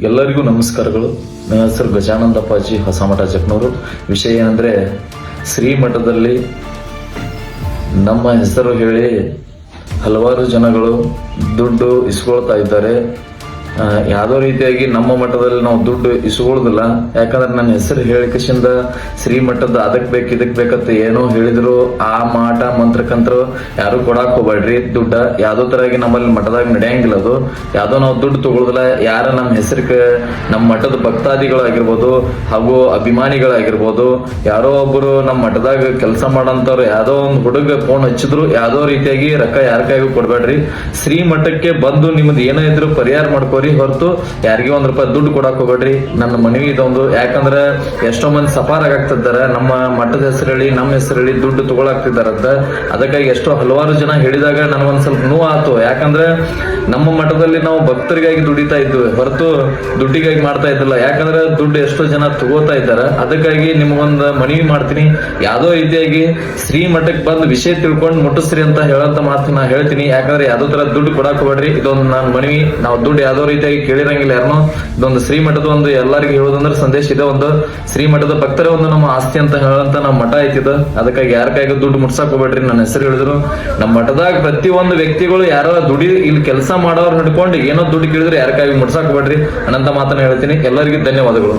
ಎಲ್ಲರಿಗೂ ನಮಸ್ಕಾರಗಳು. ನನ್ನ ಹೆಸರು ಗಜಾನಂದ ಅಪ್ಪಾಜಿ, ಹೊಸಮಠ ಜಕ್ನೂರು. ವಿಷಯ ಏನಂದ್ರೆ, ಶ್ರೀಮಠದಲ್ಲಿ ನಮ್ಮ ಹೆಸರು ಹೇಳಿ ಹಲವಾರು ಜನಗಳು ದುಡ್ಡು ಇಸ್ಕೊಳ್ತಾ ಇದ್ದಾರೆ. ಯಾವ್ದೋ ರೀತಿಯಾಗಿ ನಮ್ಮ ಮಠದಲ್ಲಿ ನಾವು ದುಡ್ಡು ಇಸ್ಕೊಳ್ಳೋದಿಲ್ಲ. ಯಾಕಂದ್ರೆ ನನ್ನ ಹೆಸರು ಶ್ರೀ ಮಠದ ಅದಕ್ಕೆ ಬೇಕು, ಇದಕ್ಕೆ ಬೇಕಂತ ಏನೋ ಹೇಳಿದ್ರು. ಆ ಮಾಟ ಮಂತ್ರಕಂತ್ರ ಯಾರು ಕೊಡಾಕ್ ಹೋಗ್ಬೇಡ್ರಿ. ದುಡ್ಡ ಯಾವ್ದೋ ತರಾಗಿ ನಮ್ಮಲ್ಲಿ ಮಠದಾಗ ನಡೆಯಂಗಿಲ್ಲ ಅದು. ಯಾವ್ದೋ ನಾವು ದುಡ್ಡು ತಗೊಳ್ಳೋದಿಲ್ಲ ಯಾರ ನಮ್ಮ ಹೆಸರಿಗೆ ನಮ್ಮ ಮಠದ ಭಕ್ತಾದಿಗಳಾಗಿರ್ಬೋದು ಹಾಗೂ ಅಭಿಮಾನಿಗಳಾಗಿರ್ಬೋದು ಯಾರೋ ಒಬ್ಬರು ನಮ್ಮ ಮಠದಾಗ ಕೆಲಸ ಮಾಡೋಂಥವ್ರು ಯಾವುದೋ ಒಂದು ಹುಡುಗ ಫೋನ್ ಹಚ್ಚಿದ್ರು, ಯಾವುದೋ ರೀತಿಯಾಗಿ ರೊಕ್ಕ ಯಾರ ಕೈಗೂ ಕೊಡ್ಬೇಡ್ರಿ. ಶ್ರೀ ಮಠಕ್ಕೆ ಬಂದು ನಿಮ್ದು ಏನೋ ಇದ್ರು ಪರಿಹಾರ ಮಾಡ್ಕೋರಿ ಹೊರತು ಯಾರಿಗೆ ಒಂದ್ ರೂಪಾಯಿ ದುಡ್ಡು ಕೊಡಕ್ ಹೋಗ್ಬೇಡ್ರಿ. ನನ್ನ ಮನವಿ ಇದೊಂದು ಯಾಕಂದ್ರೆ ಎಷ್ಟೋ ಮಂದಿ ಸಫಾರ ಆಗ್ತಿದ್ದಾರೆ. ನಮ್ಮ ಮಠದ ಹೆಸರು ನಮ್ಮ ಹೆಸರು ಹೇಳಿ ದುಡ್ಡು ತಗೊಳಾಕ್ತಿದ್ದಾರಂತ ಅದಕ್ಕಾಗಿ ಎಷ್ಟೋ ಹಲವಾರು ಜನ ಹೇಳಿದಾಗ ನನಗೊಂದ್ ಸ್ವಲ್ಪ ನೋವು ಆತು ಯಾಕಂದ್ರೆ ನಮ್ಮ ಮಠದಲ್ಲಿ ನಾವು ಭಕ್ತರಿಗಾಗಿ ದುಡಿತಾ ಇದ್ವಿ. ಹೊರತು ದುಡ್ಡಿಗಾಗಿ ಮಾಡ್ತಾ ಇದ್ದಿಲ್ಲ. ಯಾಕಂದ್ರೆ ದುಡ್ಡು ಎಷ್ಟೋ ಜನ ತಗೋತಾ ಇದ್ದಾರೆ. ಅದಕ್ಕಾಗಿ ನಿಮಗೊಂದ್ ಮನವಿ ಮಾಡ್ತೀನಿ. ಯಾವ್ದೋ ರೀತಿಯಾಗಿ ಶ್ರೀ ಮಠಕ್ಕೆ ಬಂದು ವಿಷಯ ತಿಳ್ಕೊಂಡು ಮುಟ್ಟಿಸ್ರಿ ಅಂತ ಹೇಳಂತ ಮಾತು ನಾ ಹೇಳ್ತೀನಿ. ಯಾಕಂದ್ರೆ ಯಾವ್ದೋ ತರ ದುಡ್ಡು ಕೊಡಾಕ್ ಹೋಗ್ಬೇಡ್ರಿ. ಇದೊಂದು ನಾನು ಮನವಿ. ನಾವು ದುಡ್ಡು ಯಾವ್ದೋ ರೀತಿಯಾಗಿ ಕೇಳಿರಂಗಿಲ್ಲ ಯಾರನೋ. ಇದೊಂದು ಶ್ರೀಮಠದ ಒಂದು ಎಲ್ಲರಿಗೂ ಹೇಳೋದಂದ್ರೆ ಸಂದೇಶ ಇದೆ. ಒಂದು ಶ್ರೀಮಠದ ಭಕ್ತರ ಒಂದು ನಮ್ಮ ಆಸ್ತಿ ಅಂತ ಹೇಳಂತ ನಮ್ಮ ಮಠ ಐತಿದ ಅದಕ್ಕಾಗಿ ಯಾರ ಕೈಗ ದುಡ್ಡು ಮುಟ್ಸಕ್ ಹೋಗ್ಬೇಡ್ರಿ ನನ್ನ ಹೆಸರು ಹೇಳಿದ್ರು. ನಮ್ಮ ಮಠದಾಗ ಪ್ರತಿ ಒಂದು ವ್ಯಕ್ತಿಗಳು ಯಾರ ದುಡಿ ಇಲ್ಲಿ ಕೆಲಸ ಮಾಡೋರು ಹಿಡ್ಕೊಂಡು ಏನೋ ದುಡ್ಡು ಕೇಳಿದ್ರೆ ಯಾರ ಕೈಗೆ ಮುಟ್ಸಕ್ ಹೋಗ್ಬೇಡ್ರಿ ಅನಂತ ಮಾತನ್ನ ಹೇಳ್ತೀನಿ. ಎಲ್ಲರಿಗೂ ಧನ್ಯವಾದಗಳು.